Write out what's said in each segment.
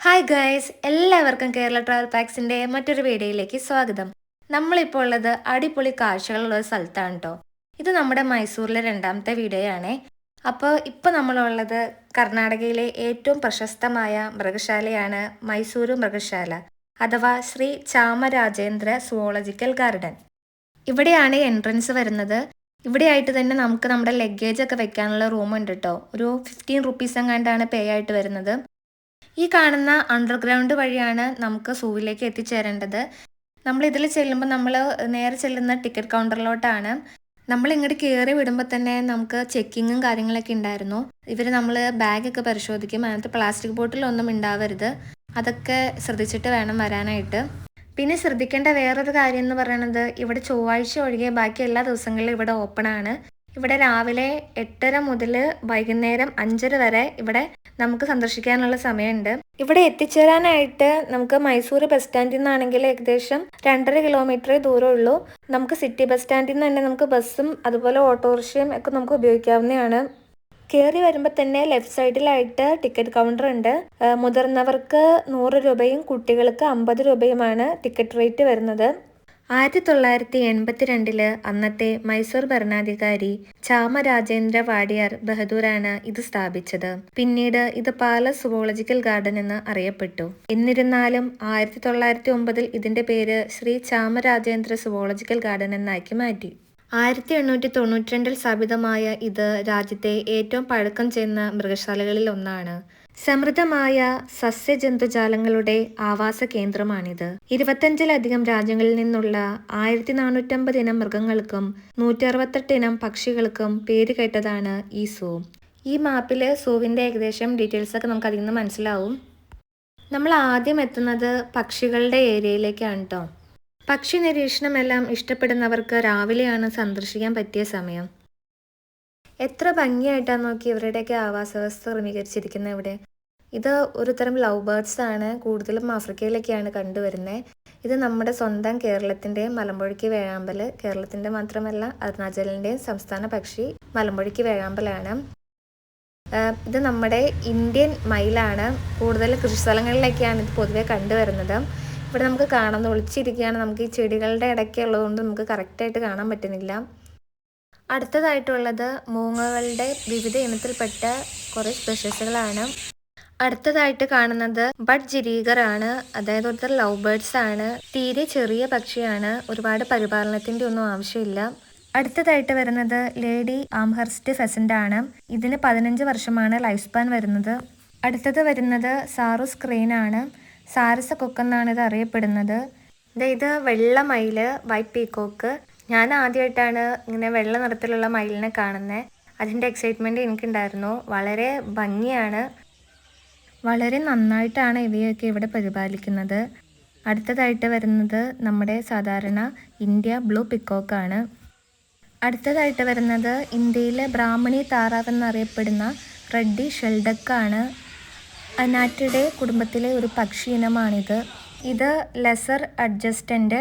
Hi guys എല്ലാവർക്കും Kerala travel പാക്സിന്റെ മറ്റൊരു വീഡിയോയിലേക്ക് സ്വാഗതം. നമ്മളിപ്പോൾ ഉള്ളത് അടിപൊളി കാഴ്ചകളുള്ള ഒരു സ്ഥലത്താണ് കേട്ടോ ഇത് നമ്മുടെ മൈസൂരിലെ രണ്ടാമത്തെ വീഡിയോയാണേ. അപ്പോൾ ഇപ്പോൾ നമ്മളുള്ളത് കർണാടകയിലെ ഏറ്റവും പ്രശസ്തമായ മൃഗശാലയാണ് മൈസൂരു മൃഗശാല അഥവാ ശ്രീ ചാമരാജേന്ദ്ര സുവോളജിക്കൽ ഗാർഡൻ ഇവിടെയാണ് എൻട്രൻസ് വരുന്നത്. ഇവിടെയായിട്ട് തന്നെ നമുക്ക് നമ്മുടെ ലഗേജ് ഒക്കെ വെക്കാനുള്ള റൂം ഉണ്ട് കേട്ടോ ഒരു ഫിഫ്റ്റീൻ റുപ്പീസ് എങ്ങാണ്ടാണ് പേ ആയിട്ട് വരുന്നത്. ഈ കാണുന്ന അണ്ടർഗ്രൗണ്ട് വഴിയാണ് നമുക്ക് സൂവിലേക്ക് എത്തിച്ചേരേണ്ടത്. നമ്മൾ ഇതിൽ ചെല്ലുമ്പോൾ നമ്മൾ നേരെ ചെല്ലുന്ന ടിക്കറ്റ് കൗണ്ടറിലോട്ടാണ് നമ്മൾ ഇങ്ങോട്ട് കയറി വിടുമ്പോൾ തന്നെ നമുക്ക് ചെക്കിങ്ങും കാര്യങ്ങളൊക്കെ ഉണ്ടായിരുന്നു. ഇവർ നമ്മൾ ബാഗൊക്കെ പരിശോധിക്കും. അതിനകത്ത് പ്ലാസ്റ്റിക് ബോട്ടിലൊന്നും ഉണ്ടാവരുത്. അതൊക്കെ ശ്രദ്ധിച്ചിട്ട് വേണം വരാനായിട്ട്. പിന്നെ ശ്രദ്ധിക്കേണ്ട വേറൊരു കാര്യം എന്ന് പറയുന്നത് ഇവിടെ ചൊവ്വാഴ്ച ഒഴികെ ബാക്കി എല്ലാ ദിവസങ്ങളിലും ഇവിടെ ഓപ്പൺ ആണ്. ഇവിടെ രാവിലെ എട്ടര മുതൽ വൈകുന്നേരം അഞ്ചര വരെ ഇവിടെ നമുക്ക് സന്ദർശിക്കാനുള്ള സമയമുണ്ട്. ഇവിടെ എത്തിച്ചേരാനായിട്ട് നമുക്ക് മൈസൂർ ബസ് സ്റ്റാൻഡിൽ നിന്നാണെങ്കിൽ ഏകദേശം രണ്ടര കിലോമീറ്ററേ ഉള്ളൂ. നമുക്ക് സിറ്റി ബസ് സ്റ്റാൻഡിൽ നിന്ന് തന്നെ നമുക്ക് ബസ്സും അതുപോലെ ഓട്ടോറിക്ഷയും ഒക്കെ നമുക്ക് ഉപയോഗിക്കാവുന്നതാണ്. കയറി വരുമ്പോൾ തന്നെ ലെഫ്റ്റ് സൈഡിലായിട്ട് ടിക്കറ്റ് കൗണ്ടർ ഉണ്ട്. മുതിർന്നവർക്ക് നൂറ് രൂപയും കുട്ടികൾക്ക് അമ്പത് രൂപയുമാണ് ടിക്കറ്റ് റേറ്റ് വരുന്നത്. ആയിരത്തി തൊള്ളായിരത്തി എൺപത്തിരണ്ടിൽ അന്നത്തെ മൈസൂർ ഭരണാധികാരി ചാമരാജേന്ദ്ര വാടിയാർ ബഹദൂറാണ് ഇത് സ്ഥാപിച്ചത്. പിന്നീട് ഇത് പാല സുവോളജിക്കൽ ഗാർഡൻ എന്ന് അറിയപ്പെട്ടു. എന്നിരുന്നാലും ആയിരത്തി തൊള്ളായിരത്തി ഒമ്പതിൽ ഇതിന്റെ പേര് ശ്രീ ചാമരാജേന്ദ്ര സുവോളജിക്കൽ ഗാർഡൻ എന്നാക്കി മാറ്റി. ആയിരത്തി എണ്ണൂറ്റി തൊണ്ണൂറ്റി രണ്ടിൽ സ്ഥാപിതമായ ഇത് രാജ്യത്തെ ഏറ്റവും പഴക്കം ചെന്ന മൃഗശാലകളിൽ ഒന്നാണ്. സമൃദ്ധമായ സസ്യജന്തുജാലങ്ങളുടെ ആവാസ കേന്ദ്രമാണിത്. ഇരുപത്തഞ്ചിലധികം രാജ്യങ്ങളിൽ നിന്നുള്ള ആയിരത്തി നാനൂറ്റമ്പത് ഇനം മൃഗങ്ങൾക്കും നൂറ്റി അറുപത്തെട്ട് ഇനം പക്ഷികൾക്കും പേര് കേട്ടതാണ് ഈ സൂ. ഈ മാപ്പിൽ സൂവിന്റെ ഏകദേശം ഡീറ്റെയിൽസ് ഒക്കെ നമുക്ക് അതിൽ നിന്ന് മനസ്സിലാവും. നമ്മൾ ആദ്യം എത്തുന്നത് പക്ഷികളുടെ ഏരിയയിലേക്കാണ് കേട്ടോ പക്ഷി നിരീക്ഷണമെല്ലാം ഇഷ്ടപ്പെടുന്നവർക്ക് രാവിലെയാണ് സന്ദർശിക്കാൻ പറ്റിയ സമയം. എത്ര ഭംഗിയായിട്ടാണ് നോക്കി ഇവരുടെയൊക്കെ ആവാസ വ്യവസ്ഥ ക്രമീകരിച്ചിരിക്കുന്നത് ഇവിടെ? ഇത് ഒരു തരം ലവ് ബേർഡ്സ് ആണ്. കൂടുതലും ആഫ്രിക്കയിലൊക്കെയാണ് കണ്ടുവരുന്നത് ഇത് നമ്മുടെ സ്വന്തം കേരളത്തിന്റെയും മലമ്പുഴയ്ക്ക് വേഴാമ്പൽ കേരളത്തിന്റെ മാത്രമല്ല അരുണാചലിന്റെയും സംസ്ഥാന പക്ഷി മലമ്പുഴയ്ക്ക് വേഴാമ്പലാണ്. ഇത് നമ്മുടെ ഇന്ത്യൻ മയിലാണ്. കൂടുതൽ കൃഷിസ്ഥലങ്ങളിലൊക്കെയാണ് ഇത് പൊതുവെ കണ്ടുവരുന്നത്. ഇവിടെ നമുക്ക് കാണാൻ ഒളിച്ചിരിക്കുകയാണ്. നമുക്ക് ഈ ചെടികളുടെ ഇടയ്ക്ക് ഉള്ളതുകൊണ്ട് നമുക്ക് കറക്റ്റായിട്ട് കാണാൻ പറ്റുന്നില്ല. അടുത്തതായിട്ടുള്ളത് മൂങ്ങകളുടെ വിവിധ ഇനത്തിൽപ്പെട്ട കുറേ സ്പെഷ്യസുകളാണ് അടുത്തതായിട്ട് കാണുന്നത് ബഡ് ജിരീഗർ ആണ് അതായത് ഒരുത്തർ ലവ് ബേർഡ്സ് ആണ്. തീരെ ചെറിയ പക്ഷിയാണ് ഒരുപാട് പരിപാലനത്തിന്റെ ഒന്നും ആവശ്യമില്ല. അടുത്തതായിട്ട് വരുന്നത് ലേഡി ആംഹർസ്റ്റ് ഫെസന്റ് ആണ്. ഇതിന് പതിനഞ്ച് വർഷമാണ് ലൈഫ് സ്പാൻ വരുന്നത്. അടുത്തത് വരുന്നത് സാറുസ് ക്രെയിൻ ആണ്. സാരസ കൊക്കെന്നാണ് ഇത് അറിയപ്പെടുന്നത്. ഇത് വെള്ള മയിൽ വൈറ്റ് പീക്കോക്ക് ഞാൻ ആദ്യമായിട്ടാണ് ഇങ്ങനെ വെള്ള നിറത്തിലുള്ള മയിലിനെ കാണുന്നത് അതിന്റെ എക്സൈറ്റ്മെന്റ് എനിക്കുണ്ടായിരുന്നു. വളരെ ഭംഗിയാണ്. വളരെ നന്നായിട്ടാണ് ഇവയൊക്കെ ഇവിടെ പരിപാലിക്കുന്നത്. അടുത്തതായിട്ട് വരുന്നത് നമ്മുടെ സാധാരണ ഇന്ത്യ ബ്ലൂ പിക്കോക്കാണ്. അടുത്തതായിട്ട് വരുന്നത് ഇന്ത്യയിലെ ബ്രാഹ്മണി താറാവ് എന്നറിയപ്പെടുന്ന റെഡ്ഡി ഷെൽഡക്കാണ്. അനാറ്റിഡെ കുടുംബത്തിലെ ഒരു പക്ഷി ഇനമാണിത്. ഇത് ലെസർ അഡ്ജസ്റ്റന്റ്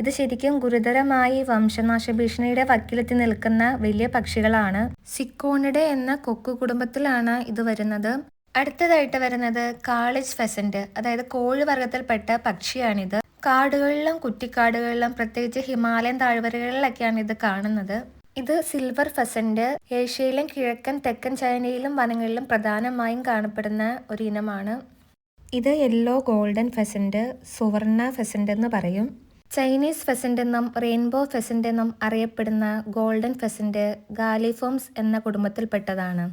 ഇത് ശരിക്കും ഗുരുതരമായി വംശനാശ ഭീഷണിയുടെ വക്കിലെത്തി നിൽക്കുന്ന വലിയ പക്ഷികളാണ്. സിക്കോണിഡെ എന്ന കൊക്കു കുടുംബത്തിലാണ് ഇത് വരുന്നത്. അടുത്തതായിട്ട് വരുന്നത് കാളിജ് ഫെസന്റ് അതായത് കോഴി വർഗത്തിൽപ്പെട്ട പക്ഷിയാണിത്. കാടുകളിലും കുറ്റിക്കാടുകളിലും പ്രത്യേകിച്ച് ഹിമാലയൻ താഴ്വരകളിലൊക്കെയാണ് ഇത് കാണുന്നത്. ഇത് സിൽവർ ഫെസന്റ് ഏഷ്യയിലും കിഴക്കൻ തെക്കൻ ചൈനയിലും വനങ്ങളിലും പ്രധാനമായും കാണപ്പെടുന്ന ഒരു ഇനമാണ് ഇത് യെല്ലോ ഗോൾഡൻ ഫെസന്റ് സുവർണ ഫെസന്റ് എന്ന് പറയും. ചൈനീസ് ഫെസന്റ് എന്നും റെയിൻബോ ഫെസന്റ് എന്നും അറിയപ്പെടുന്ന ഗോൾഡൻ ഫെസന്റ് ഗാലിഫോംസ് എന്ന കുടുംബത്തിൽപ്പെട്ടതാണ്.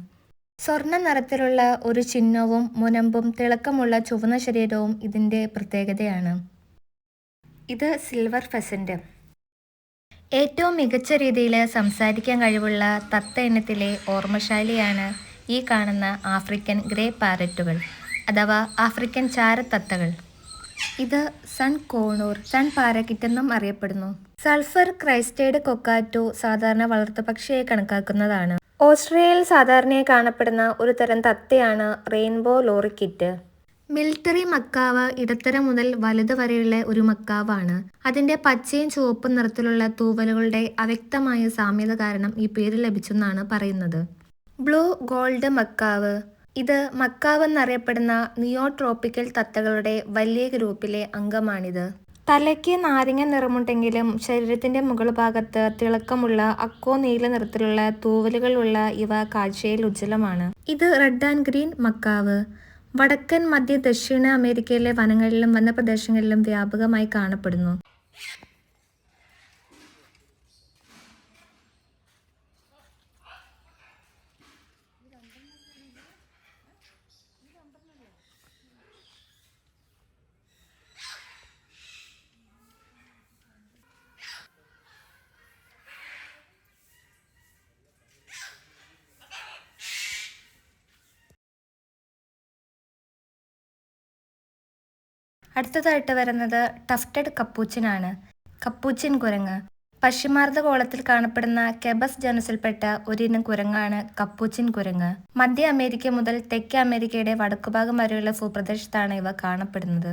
സ്വർണ നിറത്തിലുള്ള ഒരു ചിഹ്നവും മുനമ്പും തിളക്കമുള്ള ചുവന്ന ശരീരവും ഇതിന്റെ പ്രത്യേകതയാണ്. ഇത് സിൽവർ ഫെസന്റ് ഏറ്റവും മികച്ച രീതിയിൽ സംസാരിക്കാൻ കഴിവുള്ള തത്ത ഇനത്തിലെ ഓർമ്മശാലിയാണ് ഈ കാണുന്ന ആഫ്രിക്കൻ ഗ്രേ പാരറ്റുകൾ അഥവാ ആഫ്രിക്കൻ ചാരത്തത്തകൾ. ഇത് സൺ കോണൂർ സൺ പാരക്കിറ്റ് എന്നും അറിയപ്പെടുന്നു. സൾഫർ ക്രൈസ്റ്റേഡ് കൊക്കാറ്റോ സാധാരണ വളർത്തുപക്ഷിയായി കണക്കാക്കുന്നതാണ്. ഓസ്ട്രേലിയയിൽ സാധാരണയായി കാണപ്പെടുന്ന ഒരു തരം തത്തയാണ് റെയിൻബോ ലോറിക്കിറ്റ്. മിലിറ്ററി മക്കാവ് ഇടത്തരം മുതൽ വലുത് വരെയുള്ള ഒരു മക്കാവാണ്. അതിന്റെ പച്ചയും ചുവപ്പും നിറത്തിലുള്ള തൂവലുകളുടെ അവ്യക്തമായ സാമ്യത കാരണം ഈ പേര് ലഭിച്ചെന്നാണ് പറയുന്നത്. Blue gold macaw. ഇത് മക്കാവെന്നറിയപ്പെടുന്ന നിയോട്രോപ്പിക്കൽ തത്തകളുടെ വലിയ ഗ്രൂപ്പിലെ അംഗമാണിത്. തലയ്ക്ക് നാരങ്ങ നിറമുണ്ടെങ്കിലും ശരീരത്തിന്റെ മുകൾ ഭാഗത്ത് തിളക്കമുള്ള അക്കോ നീല നിറത്തിലുള്ള തൂവലുകളുള്ള ഇവ കാഴ്ചയിൽ ഉജ്ജ്വലമാണ്. ഇത് റെഡ് ആൻഡ് ഗ്രീൻ മക്കാവ്. വടക്കൻ മധ്യ ദക്ഷിണ അമേരിക്കയിലെ വനങ്ങളിലും വനപ്രദേശങ്ങളിലും വ്യാപകമായി കാണപ്പെടുന്നു. അടുത്തതായിട്ട് വരുന്നത് ടഫ്റ്റഡ് കപ്പൂച്ചിനാണ്. കപ്പൂച്ചിൻ കുരങ്ങ്. പശ്ചിമാർദ്ധ കോളത്തിൽ കാണപ്പെടുന്ന കെബസ് ജനസിൽപ്പെട്ട ഒരിനം കുരങ്ങാണ് കപ്പൂച്ചിൻ കുരങ്ങ്. മധ്യ അമേരിക്ക മുതൽ തെക്കേ അമേരിക്കയുടെ വടക്കുഭാഗം വരെയുള്ള ഭൂപ്രദേശത്താണ് ഇവ കാണപ്പെടുന്നത്.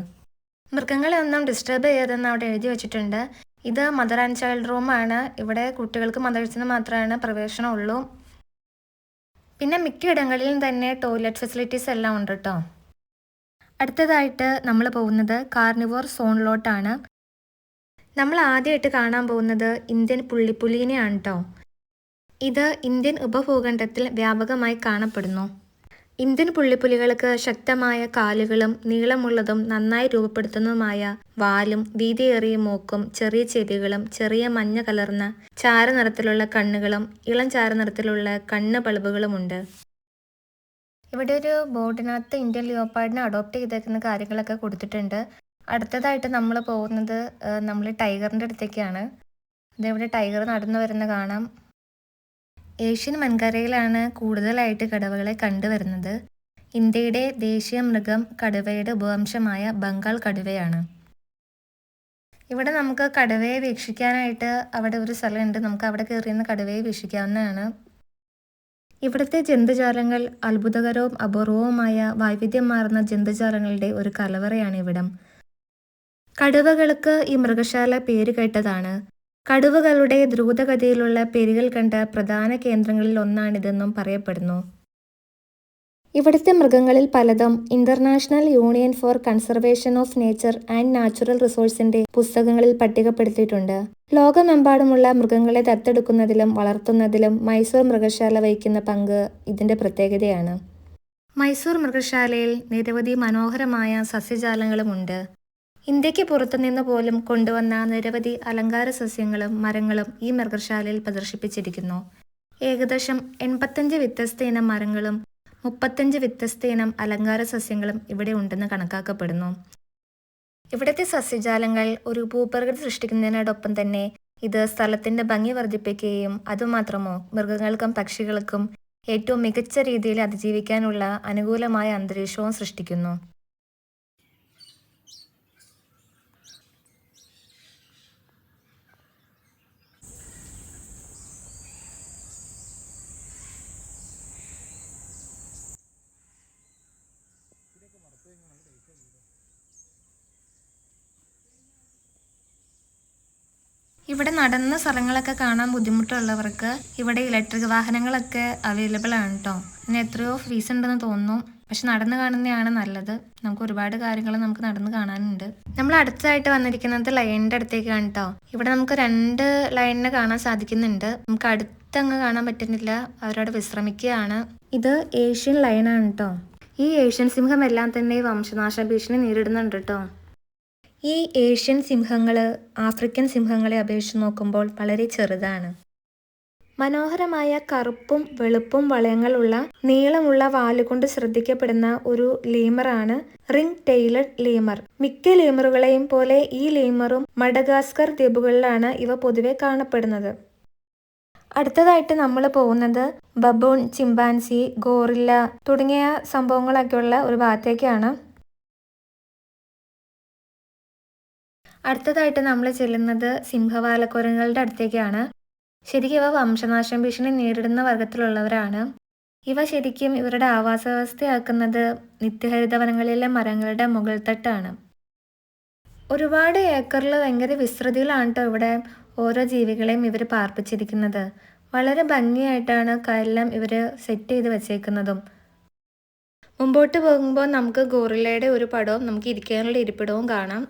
മൃഗങ്ങളെ ഒന്നും ഡിസ്റ്റർബ് ചെയ്യരുതെന്ന് അവിടെ എഴുതി വെച്ചിട്ടുണ്ട്. ഇത് മദർ ആൻഡ് ചൈൽഡ് റൂമാണ് ഇവിടെ കുട്ടികൾക്ക് മദർസിന് മാത്രമാണ് പ്രവേശനമുള്ളൂ പിന്നെ മിക്കയിടങ്ങളിലും തന്നെ ടോയ്ലറ്റ് ഫെസിലിറ്റീസ് എല്ലാം ഉണ്ട് കേട്ടോ അടുത്തതായിട്ട് നമ്മൾ പോകുന്നത് കാർണിവോർ സോണിലോട്ടാണ്. നമ്മൾ ആദ്യമായിട്ട് കാണാൻ പോകുന്നത് ഇന്ത്യൻ പുള്ളിപ്പുലിനെയാണ് കേട്ടോ ഇത് ഇന്ത്യൻ ഉപഭൂഖണ്ഡത്തിൽ വ്യാപകമായി കാണപ്പെടുന്നു. ഇന്ത്യൻ പുള്ളിപ്പുലികൾക്ക് ശക്തമായ കാലുകളും നീളമുള്ളതും നന്നായി രൂപപ്പെടുത്തുന്നതുമായ വാലും വീതിയേറിയ മൂക്കും ചെറിയ ചെവികളും ചെറിയ മഞ്ഞ കലർന്ന ചാരനിറത്തിലുള്ള കണ്ണുകളും ഇളം ചാരനിറത്തിലുള്ള കണ്ണ് ബൾബുകളുമുണ്ട് ഇവിടെ ഒരു ബോർഡിനകത്ത് ഇന്ത്യൻ ലിയോപ്പാഡിനെ അഡോപ്റ്റ് ചെയ്തേക്കുന്ന കാര്യങ്ങളൊക്കെ കൊടുത്തിട്ടുണ്ട്. അടുത്തതായിട്ട് നമ്മൾ പോകുന്നത് നമ്മൾ ടൈഗറിന്റെ അടുത്തേക്കാണ്. അതേപോലെ ടൈഗർ നടന്നു വരുന്ന കാണാം. ഏഷ്യൻ വൻകരയിലാണ് കൂടുതലായിട്ട് കടുവകളെ കണ്ടുവരുന്നത്. ഇന്ത്യയുടെ ദേശീയ മൃഗം കടുവയുടെ ഉപവംശമായ ബംഗാൾ കടുവയാണ്. ഇവിടെ നമുക്ക് കടുവയെ വീക്ഷിക്കാനായിട്ട് അവിടെ ഒരു സ്ഥലമുണ്ട്. നമുക്ക് അവിടെ കയറിയുന്ന കടുവയെ വീക്ഷിക്കാവുന്നതാണ്. ഇവിടുത്തെ ജന്തുജാലങ്ങൾ അത്ഭുതകരവും അപൂർവവുമായ വൈവിധ്യമാർന്ന ജന്തുജാലങ്ങളുടെ ഒരു കലവറയാണ് ഇവിടം. കടുവകൾക്ക് ഈ മൃഗശാല പേര് കേട്ടതാണ്. കടുവകളുടെ ദ്രുതഗതിയിലുള്ള പെരുകൽ കണ്ട പ്രധാന കേന്ദ്രങ്ങളിൽ ഒന്നാണിതെന്നും പറയപ്പെടുന്നു. ഇവിടുത്തെ മൃഗങ്ങളിൽ പലതും international union for conservation of nature and natural റിസോഴ്സിന്റെ പുസ്തകങ്ങളിൽ പട്ടികപ്പെടുത്തിയിട്ടുണ്ട്. ലോകമെമ്പാടുമുള്ള മൃഗങ്ങളെ ദത്തെടുക്കുന്നതിലും വളർത്തുന്നതിലും മൈസൂർ മൃഗശാല വഹിക്കുന്ന പങ്ക് ഇതിന്റെ പ്രത്യേകതയാണ്. മൈസൂർ മൃഗശാലയിൽ നിരവധി മനോഹരമായ സസ്യജാലങ്ങളുമുണ്ട് ഇന്ത്യയ്ക്ക് പുറത്തുനിന്ന് പോലും കൊണ്ടുവന്ന നിരവധി അലങ്കാര സസ്യങ്ങളും മരങ്ങളും ഈ മൃഗശാലയിൽ പ്രദർശിപ്പിച്ചിരിക്കുന്നു. ഏകദേശം എൺപത്തഞ്ച് വ്യത്യസ്ത ഇനം മരങ്ങളും മുപ്പത്തഞ്ച് വ്യത്യസ്ത ഇനം അലങ്കാര സസ്യങ്ങളും ഇവിടെ ഉണ്ടെന്ന് കണക്കാക്കപ്പെടുന്നു. ഇവിടുത്തെ സസ്യജാലങ്ങൾ ഒരു ഭൂപ്രകൃതി സൃഷ്ടിക്കുന്നതിനോടൊപ്പം തന്നെ ഇത് സ്ഥലത്തിന്റെ ഭംഗി വർദ്ധിപ്പിക്കുകയും അതുമാത്രമോ മൃഗങ്ങൾക്കും പക്ഷികൾക്കും ഏറ്റവും മികച്ച രീതിയിൽ അതിജീവിക്കാനുള്ള അനുകൂലമായ അന്തരീക്ഷവും സൃഷ്ടിക്കുന്നു. ഇവിടെ നടന്ന സ്ഥലങ്ങളൊക്കെ കാണാൻ ബുദ്ധിമുട്ടുള്ളവർക്ക് ഇവിടെ ഇലക്ട്രിക് വാഹനങ്ങളൊക്കെ അവൈലബിൾ ആണ് കേട്ടോ പിന്നെ എത്രയോ ഫീസ് ഉണ്ടെന്ന് തോന്നുന്നു. പക്ഷെ നടന്നു കാണുന്നതാണ് നല്ലത്. നമുക്ക് ഒരുപാട് കാര്യങ്ങൾ നമുക്ക് നടന്നു കാണാനുണ്ട്. നമ്മൾ അടുത്തതായിട്ട് വന്നിരിക്കുന്നത് ലൈനിന്റെ അടുത്തേക്കാണ് കേട്ടോ ഇവിടെ നമുക്ക് രണ്ട് ലൈനിനെ കാണാൻ സാധിക്കുന്നുണ്ട്. നമുക്ക് അടുത്തങ്ങ് കാണാൻ പറ്റുന്നില്ല. അവരവിടെ വിശ്രമിക്കുകയാണ്. ഇത് ഏഷ്യൻ ലൈനാണ് കേട്ടോ ഈ ഏഷ്യൻ സിംഹം എല്ലാം തന്നെ വംശനാശ ഭീഷണി നേരിടുന്നുണ്ട് കേട്ടോ ഈ ഏഷ്യൻ സിംഹങ്ങൾ ആഫ്രിക്കൻ സിംഹങ്ങളെ അപേക്ഷിച്ച് നോക്കുമ്പോൾ വളരെ ചെറുതാണ്. മനോഹരമായ കറുപ്പും വെളുപ്പും വളയങ്ങളുള്ള നീളമുള്ള വാലുകൊണ്ട് ശ്രദ്ധിക്കപ്പെടുന്ന ഒരു ലീമറാണ് റിംഗ് ടെയിലഡ് ലീമർ. മിക്ക ലീമറുകളെയും പോലെ ഈ ലീമറും മഡഗാസ്കർ ദ്വീപുകളിലാണ് ഇവ പൊതുവെ കാണപ്പെടുന്നത്. അടുത്തതായിട്ട് നമ്മൾ പോകുന്നത് ബബൂൺ ചിമ്പാൻസി ഗോറില്ല തുടങ്ങിയ സംഭവങ്ങളൊക്കെയുള്ള ഒരു ഭാഗത്തേക്കാണ്. അടുത്തതായിട്ട് നമ്മൾ ചെല്ലുന്നത് സിംഹവാലക്കുരങ്ങളുടെ അടുത്തേക്കാണ്. ശരിക്കും ഇവ വംശനാശം ഭീഷണി നേരിടുന്ന വർഗത്തിലുള്ളവരാണ്. ഇവ ശരിക്കും ഇവരുടെ ആവാസ വ്യവസ്ഥയാക്കുന്നത് നിത്യഹരിതവനങ്ങളിലെ മരങ്ങളുടെ മുകൾ തട്ടാണ് ഒരുപാട് ഏക്കറിൽ ഭയങ്കര വിസ്തൃതിയിലാണ് കേട്ടോ ഇവിടെ ഓരോ ജീവികളെയും ഇവർ പാർപ്പിച്ചിരിക്കുന്നത്. വളരെ ഭംഗിയായിട്ടാണ് എല്ലാം ഇവർ സെറ്റ് ചെയ്ത് വെച്ചേക്കുന്നതും. മുമ്പോട്ട് പോകുമ്പോൾ നമുക്ക് ഗോറിലയുടെ ഒരു പടവും നമുക്ക് ഇരിക്കാനുള്ള ഇരിപ്പിടവും കാണാം.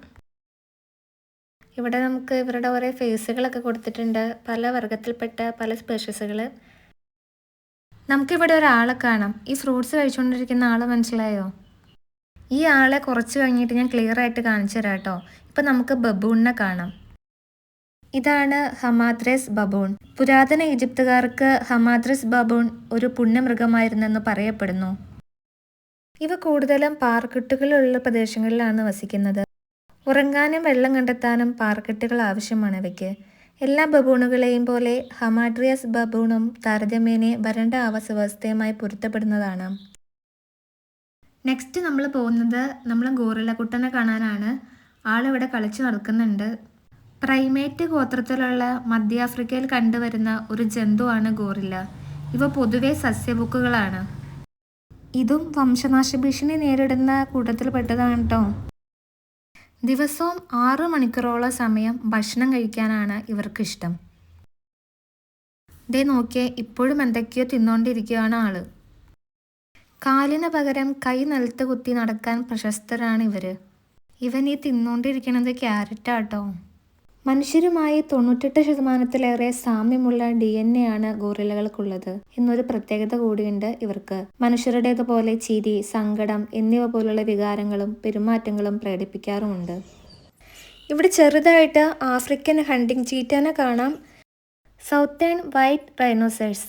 ഇവിടെ നമുക്ക് ഇവരുടെ കുറേ ഫേസുകളൊക്കെ കൊടുത്തിട്ടുണ്ട്. പല വർഗത്തിൽപ്പെട്ട പല സ്പെഷ്യസുകൾ നമുക്കിവിടെ ഒരാളെ കാണാം. ഈ ഫ്രൂട്ട്സ് കഴിച്ചുകൊണ്ടിരിക്കുന്ന ആൾ മനസ്സിലായോ? ഈ ആളെ കുറച്ച് കഴിഞ്ഞിട്ട് ഞാൻ ക്ലിയർ ആയിട്ട് കാണിച്ചു തരാം കേട്ടോ. ഇപ്പം നമുക്ക് ബബൂണിനെ കാണാം. ഇതാണ് ഹമാദ്രസ് ബബൂൺ. പുരാതന ഈജിപ്തുകാർക്ക് ഹമാദ്രസ് ബബൂൺ ഒരു പുണ്യമൃഗമായിരുന്നെന്ന് പറയപ്പെടുന്നു. ഇവ കൂടുതലും പാർക്കെട്ടുകളുള്ള പ്രദേശങ്ങളിലാണ് വസിക്കുന്നത്. ഉറങ്ങാനും വെള്ളം കണ്ടെത്താനും പാർക്കെട്ടുകൾ ആവശ്യമാണ് ഇവയ്ക്ക്. എല്ലാ ബബൂണുകളെയും പോലെ ഹമാഡ്രിയസ് ബബൂണും താരതമ്യേനെ വരണ്ട ആവാസ വ്യവസ്ഥയുമായി പൊരുത്തപ്പെടുന്നതാണ്. നെക്സ്റ്റ് നമ്മൾ പോകുന്നത് നമ്മൾ ഗോറില്ല കുട്ടനെ കാണാനാണ്. ആളിവിടെ കളിച്ചു നടക്കുന്നുണ്ട്. പ്രൈമേറ്റ് ഗോത്രത്തിലുള്ള മധ്യാഫ്രിക്കയിൽ കണ്ടുവരുന്ന ഒരു ജന്തുവാണ് ഗോറില്ല. ഇവ പൊതുവെ സസ്യബുക്കുകളാണ് ഇതും വംശനാശ ഭീഷണി നേരിടുന്ന കൂട്ടത്തിൽപ്പെട്ടതാണ് കേട്ടോ ദിവസവും ആറ് മണിക്കൂറോളം സമയം ഭക്ഷണം കഴിക്കാനാണ് ഇവർക്കിഷ്ടം ദേ നോക്കിയേ ഇപ്പോഴും എന്തൊക്കെയോ തിന്നുകൊണ്ടിരിക്കുകയാണ് ആൾ. കാലിന് പകരം കൈ നിലത്ത് കുത്തി നടക്കാൻ പ്രശസ്തരാണ് ഇവർ. ഇവൻ ഈ തിന്നുകൊണ്ടിരിക്കുന്നത് ക്യാരറ്റാട്ടോ മനുഷ്യരുമായി തൊണ്ണൂറ്റെട്ട് ശതമാനത്തിലേറെ സാമ്യമുള്ള ഡി എൻ എ ആണ് ഗോറിലകൾക്കുള്ളത് എന്നൊരു പ്രത്യേകത കൂടിയുണ്ട് ഇവർക്ക്. മനുഷ്യരുടേതുപോലെ ചിരി സങ്കടം എന്നിവ പോലുള്ള വികാരങ്ങളും പെരുമാറ്റങ്ങളും പ്രകടിപ്പിക്കാറുമുണ്ട്. ഇവിടെ ചെറുതായിട്ട് ആഫ്രിക്കൻ ഹണ്ടിങ് ചീറ്റാനെ കാണാം. Southern white rhinoceros.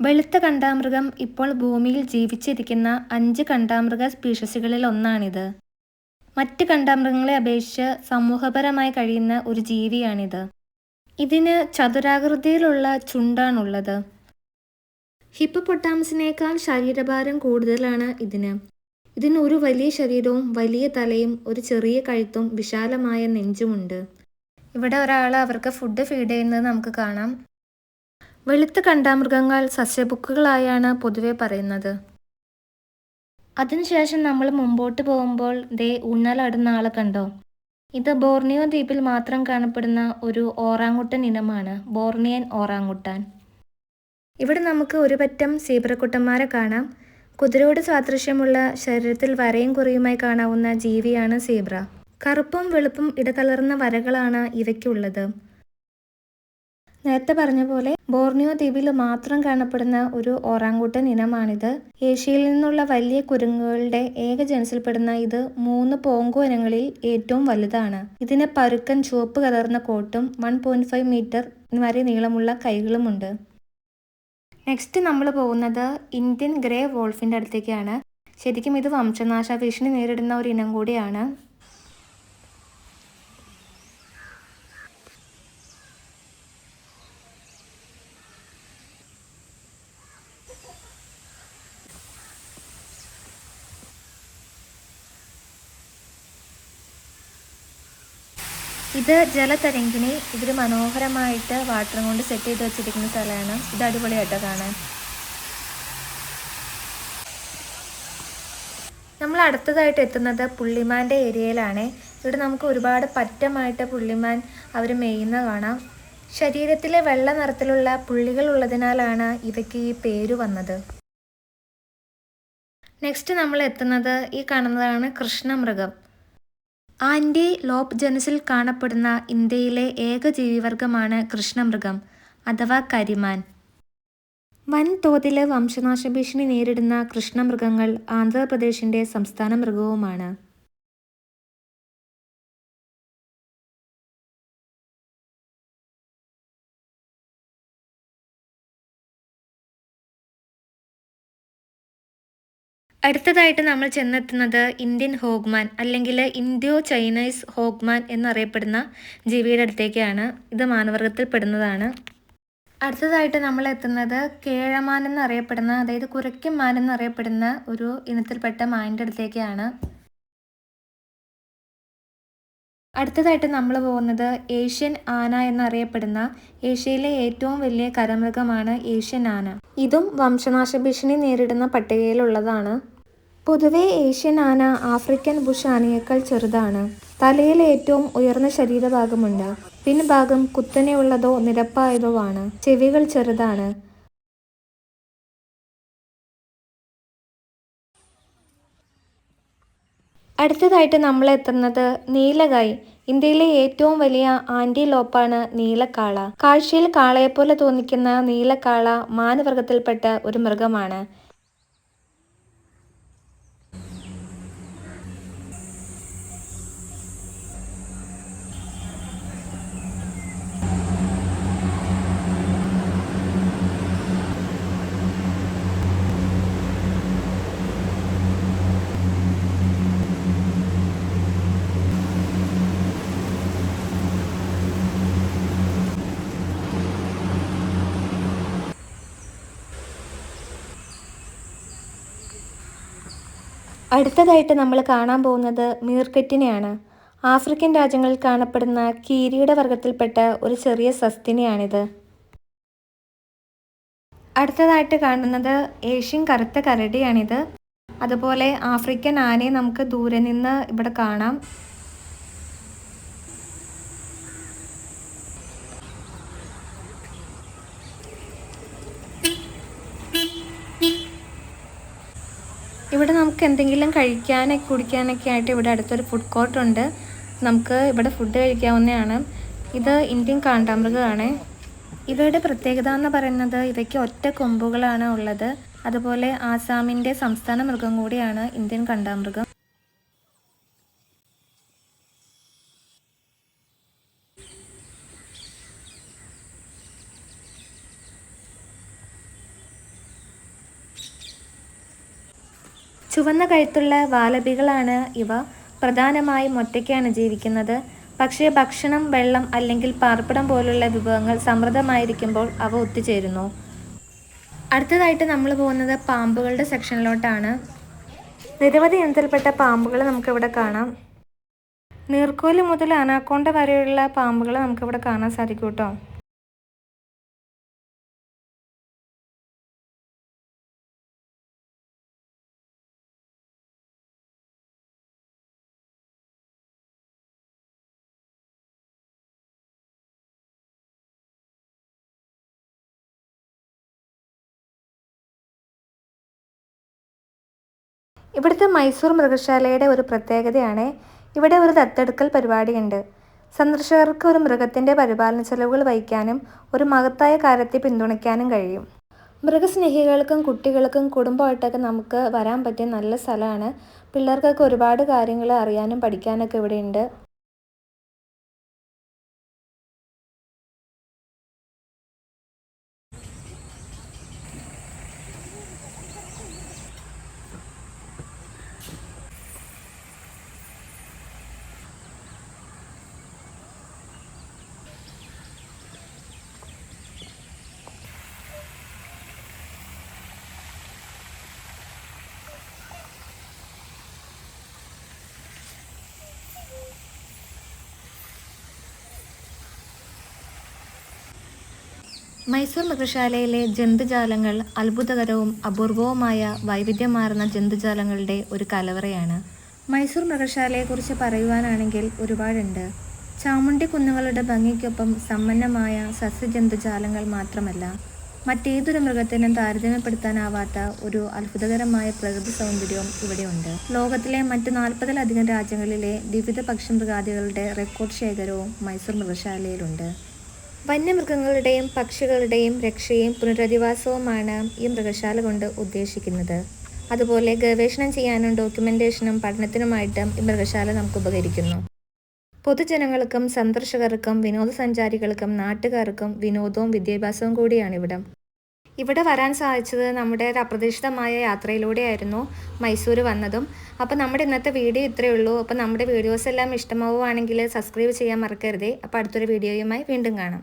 വെളുത്ത കണ്ടാമൃഗം ഇപ്പോൾ ഭൂമിയിൽ ജീവിച്ചിരിക്കുന്ന അഞ്ച് കണ്ടാമൃഗ സ്പീഷീസുകളിൽ ഒന്നാണിത് മറ്റ് കണ്ടാമൃഗങ്ങളെ അപേക്ഷിച്ച് സമൂഹപരമായി കഴിയുന്ന ഒരു ജീവിയാണിത്. ഇതിന് ചതുരാകൃതിയിലുള്ള ചുണ്ടാണുള്ളത്. ഹിപ്പപ്പൊട്ടാമസിനേക്കാൾ ശരീരഭാരം കൂടുതലാണ് ഇതിന്. ഇതിന് ഒരു വലിയ ശരീരവും വലിയ തലയും ഒരു ചെറിയ കഴുത്തും വിശാലമായ നെഞ്ചുമുണ്ട്. ഇവിടെ ഒരാൾ അവർക്ക് ഫുഡ് ഫീഡ് ചെയ്യുന്നത് നമുക്ക് കാണാം. വെളുത്ത കണ്ടാമൃഗങ്ങൾ സസ്യബുക്കുകളായാണ് പൊതുവെ പറയുന്നത്. അതിനുശേഷം നമ്മൾ മുമ്പോട്ട് പോകുമ്പോൾ ദേ ഉണ്ണലടുന്ന ആളെ കണ്ടോ? ഇത് ബോർണിയോ ദ്വീപിൽ മാത്രം കാണപ്പെടുന്ന ഒരു ഓറാങ്ങുട്ടൻ ഇനമാണ്. ബോർണിയൻ ഓറാങ്ങുട്ടാൻ. ഇവിടെ നമുക്ക് ഒരു പറ്റം സീബ്രക്കുട്ടന്മാരെ കാണാം. കുതിരയോട് സാദൃശ്യമുള്ള ശരീരത്തിൽ വരയും കുറിയുമായി കാണാവുന്ന ജീവിയാണ് സീബ്ര. കറുപ്പും വെളുപ്പും ഇടകലർന്ന വരകളാണ് ഇവയ്ക്കുള്ളത്. നേരത്തെ പറഞ്ഞ പോലെ ബോർണിയോ ദ്വീപിൽ മാത്രം കാണപ്പെടുന്ന ഒരു ഓറാങ്കൂട്ടൻ ഇനമാണിത്. ഏഷ്യയിൽ നിന്നുള്ള വലിയ കുരങ്ങുകളുടെ ഏക ജനസിൽപ്പെടുന്ന ഇത് മൂന്ന് പോങ്കോ ഇനങ്ങളിൽ ഏറ്റവും വലുതാണ്. ഇതിന് പരുക്കൻ ചുവപ്പ് കലർന്ന കോട്ടും വൺ പോയിന്റ് ഫൈവ് മീറ്റർ വരെ നീളമുള്ള കൈകളുമുണ്ട്. നെക്സ്റ്റ് നമ്മൾ പോകുന്നത് ഇന്ത്യൻ ഗ്രേ വോൾഫിന്റെ അടുത്തേക്കാണ്. ശരിക്കും ഇത് വംശനാശ ഭീഷണി നേരിടുന്ന ഒരു ഇനം കൂടിയാണ്. ഇത് ജലതരംഗിണി ഇതിൽ മനോഹരമായിട്ട് വാട്ടർ കൊണ്ട് സെറ്റ് ചെയ്ത് വെച്ചിരിക്കുന്ന സ്ഥലമാണ്. ഇത് അടിപൊളിയായിട്ടോ കാണാൻ. നമ്മൾ അടുത്തതായിട്ട് എത്തുന്നത് പുള്ളിമാന്റെ ഏരിയയിലാണ്. ഇവിടെ നമുക്ക് ഒരുപാട് പറ്റമായിട്ട് പുള്ളിമാൻ അവർ മേയുന്ന കാണാം. ശരീരത്തിലെ വെള്ള നിറത്തിലുള്ള പുള്ളികൾ ഉള്ളതിനാലാണ് ഇവയ്ക്ക് ഈ പേര് വന്നത്. നെക്സ്റ്റ് നമ്മൾ എത്തുന്നത് ഈ കാണുന്നതാണ് കൃഷ്ണമൃഗം. ആന്റി ലോപ് ജനസിൽ കാണപ്പെടുന്ന ഇന്ത്യയിലെ ഏക ജീവിവർഗമാണ് കൃഷ്ണമൃഗം അഥവാ കരിമാൻ. വൻതോതിൽ വംശനാശ ഭീഷണി നേരിടുന്ന കൃഷ്ണമൃഗങ്ങൾ ആന്ധ്രാപ്രദേശിന്റെ സംസ്ഥാന മൃഗവുമാണ്. അടുത്തതായിട്ട് നമ്മൾ ചെന്നെത്തുന്നത് ഇന്ത്യൻ ഹോഗ്മാൻ അല്ലെങ്കിൽ ഇൻഡോ ചൈനീസ് ഹോഗ്മാൻ എന്നറിയപ്പെടുന്ന ജീവിയുടെ അടുത്തേക്കാണ്. ഇത് മാനവർഗത്തിൽപ്പെടുന്നതാണ് അടുത്തതായിട്ട് നമ്മൾ എത്തുന്നത് കേഴമാൻ എന്നറിയപ്പെടുന്ന അതായത് കുരയ്ക്കും മാൻ എന്നറിയപ്പെടുന്ന ഒരു ഇനത്തിൽപ്പെട്ട മാനിന്റെ അടുത്തേക്കാണ്. അടുത്തതായിട്ട് നമ്മൾ പോകുന്നത് ഏഷ്യൻ ആന എന്നറിയപ്പെടുന്ന ഏഷ്യയിലെ ഏറ്റവും വലിയ കരമൃഗമാണ് ഏഷ്യൻ ആന. ഇതും വംശനാശ ഭീഷണി നേരിടുന്ന പട്ടികയിലുള്ളതാണ്. പൊതുവെ ഏഷ്യൻ ആന ആഫ്രിക്കൻ ബുഷ് ആനയേക്കാൾ ചെറുതാണ്. തലയിൽ ഏറ്റവും ഉയർന്ന ശരീരഭാഗമുണ്ട്. പിൻഭാഗം കുത്തനെയുള്ളതോ നിരപ്പായതോ ആണ്. ചെവികൾ ചെറുതാണ്. അടുത്തതായിട്ട് നമ്മൾ എത്തുന്നത് നീലകായ്. ഇന്ത്യയിലെ ഏറ്റവും വലിയ ആന്റിലോപ്പാണ് നീലക്കാള. കാഴ്ചയിൽ കാളയെപ്പോലെ തോന്നിക്കുന്ന നീലക്കാള മാനവർഗത്തിൽപ്പെട്ട ഒരു മൃഗമാണ്. അടുത്തതായിട്ട് നമ്മൾ കാണാൻ പോകുന്നത് മീർക്കെറ്റിനെയാണ്. ആഫ്രിക്കൻ രാജ്യങ്ങളിൽ കാണപ്പെടുന്ന കീരിയുടെ വർഗത്തിൽപ്പെട്ട ഒരു ചെറിയ സസ്തിനിയാണിത്. അടുത്തതായിട്ട് കാണുന്നത് ഏഷ്യൻ കറുത്ത കരടിയാണിത്. അതുപോലെ ആഫ്രിക്കൻ ആനയെ നമുക്ക് ദൂരെ നിന്ന് ഇവിടെ കാണാം. ഇവിടെ നമുക്ക് എന്തെങ്കിലും കഴിക്കാനൊക്കെ കുടിക്കാനൊക്കെ ആയിട്ട് ഇവിടെ അടുത്തൊരു ഫുഡ് കോർട്ടുണ്ട് നമുക്ക് ഇവിടെ ഫുഡ് കഴിക്കാവുന്നതാണ്. ഇത് ഇന്ത്യൻ കാണ്ടാമൃഗമാണ്. ഇവയുടെ പ്രത്യേകത എന്ന് പറയുന്നത് ഇവയ്ക്ക് ഒറ്റ കൊമ്പുകളാണ് ഉള്ളത്. അതുപോലെ ആസാമിന്റെ സംസ്ഥാന മൃഗം കൂടിയാണ് ഇന്ത്യൻ കാണ്ടാമൃഗം. ചുവന്ന കഴുത്തുള്ള വാലബികളാണ് ഇവ. പ്രധാനമായും ഒറ്റയ്ക്കാണ് ജീവിക്കുന്നത്. പക്ഷേ ഭക്ഷണം വെള്ളം അല്ലെങ്കിൽ പാർപ്പിടം പോലുള്ള വിഭവങ്ങൾ സമൃദ്ധമായിരിക്കുമ്പോൾ അവ ഒത്തുചേരുന്നു. അടുത്തതായിട്ട് നമ്മൾ പോകുന്നത് പാമ്പുകളുടെ സെക്ഷനിലോട്ടാണ്. നിരവധി ഇനത്തിൽപ്പെട്ട പാമ്പുകൾ നമുക്കിവിടെ കാണാം. നീർക്കോൽ മുതൽ അനാക്കോണ്ട വരെയുള്ള പാമ്പുകൾ നമുക്കിവിടെ കാണാൻ സാധിക്കും കേട്ടോ. ഇവിടുത്തെ മൈസൂർ മൃഗശാലയുടെ ഒരു പ്രത്യേകതയാണ് ഇവിടെ ഒരു ദത്തെടുക്കൽ പരിപാടിയുണ്ട്. സന്ദർശകർക്ക് ഒരു മൃഗത്തിന്റെ പരിപാലന ചെലവുകൾ വഹിക്കാനും ഒരു മഹത്തായ കാര്യത്തെ പിന്തുണയ്ക്കാനും കഴിയും. മൃഗസ്നേഹികൾക്കും കുട്ടികൾക്കും കുടുംബമായിട്ടൊക്കെ നമുക്ക് വരാൻ പറ്റിയ നല്ല സ്ഥലമാണ്. പിള്ളേർക്കൊക്കെ ഒരുപാട് കാര്യങ്ങൾ അറിയാനും പഠിക്കാനൊക്കെ ഇവിടെയുണ്ട്. മൈസൂർ മൃഗശാലയിലെ ജന്തുജാലങ്ങൾ അത്ഭുതകരവും അപൂർവവുമായ വൈവിധ്യമാർന്ന ജന്തുജാലങ്ങളുടെ ഒരു കലവറയാണ്. മൈസൂർ മൃഗശാലയെക്കുറിച്ച് പറയുവാനാണെങ്കിൽ ഒരുപാടുണ്ട്. ചാമുണ്ടി കുന്നുകളുടെ ഭംഗിക്കൊപ്പം സമ്പന്നമായ സസ്യജന്തുജാലങ്ങൾ മാത്രമല്ല മറ്റേതൊരു മൃഗത്തിനും താരതമ്യപ്പെടുത്താനാവാത്ത ഒരു അത്ഭുതകരമായ പ്രകൃതി സൗന്ദര്യവും ഇവിടെയുണ്ട് ലോകത്തിലെ മറ്റ് നാൽപ്പതിലധികം രാജ്യങ്ങളിലെ വിവിധ പക്ഷിമൃഗാദികളുടെ റെക്കോർഡ് ശേഖരവും മൈസൂർ മൃഗശാലയിലുണ്ട്. വന്യമൃഗങ്ങളുടെയും പക്ഷികളുടെയും രക്ഷയും പുനരധിവാസവുമാണ് ഈ മൃഗശാല കൊണ്ട് ഉദ്ദേശിക്കുന്നത്. അതുപോലെ ഗവേഷണം ചെയ്യാനും ഡോക്യുമെന്റേഷനും പഠനത്തിനുമായിട്ടും ഈ മൃഗശാല നമുക്ക് ഉപകരിക്കുന്നു. പൊതുജനങ്ങൾക്കും സന്ദർശകർക്കും വിനോദസഞ്ചാരികൾക്കും നാട്ടുകാർക്കും വിനോദവും വിദ്യാഭ്യാസവും കൂടിയാണ് ഇവിടെ ഇവിടെ വരാൻ സാധിച്ചത് നമ്മുടെ ഒരു അപ്രതീക്ഷിതമായ യാത്രയിലൂടെയായിരുന്നു മൈസൂർ വന്നതും. അപ്പോൾ നമ്മുടെ ഇന്നത്തെ വീഡിയോ ഇത്രയേ ഉള്ളൂ. അപ്പോൾ നമ്മുടെ വീഡിയോസ് എല്ലാം ഇഷ്ടമാവുകയാണെങ്കിൽ സബ്സ്ക്രൈബ് ചെയ്യാൻ മറക്കരുതേ. അപ്പോൾ അടുത്തൊരു വീഡിയോയുമായി വീണ്ടും കാണാം.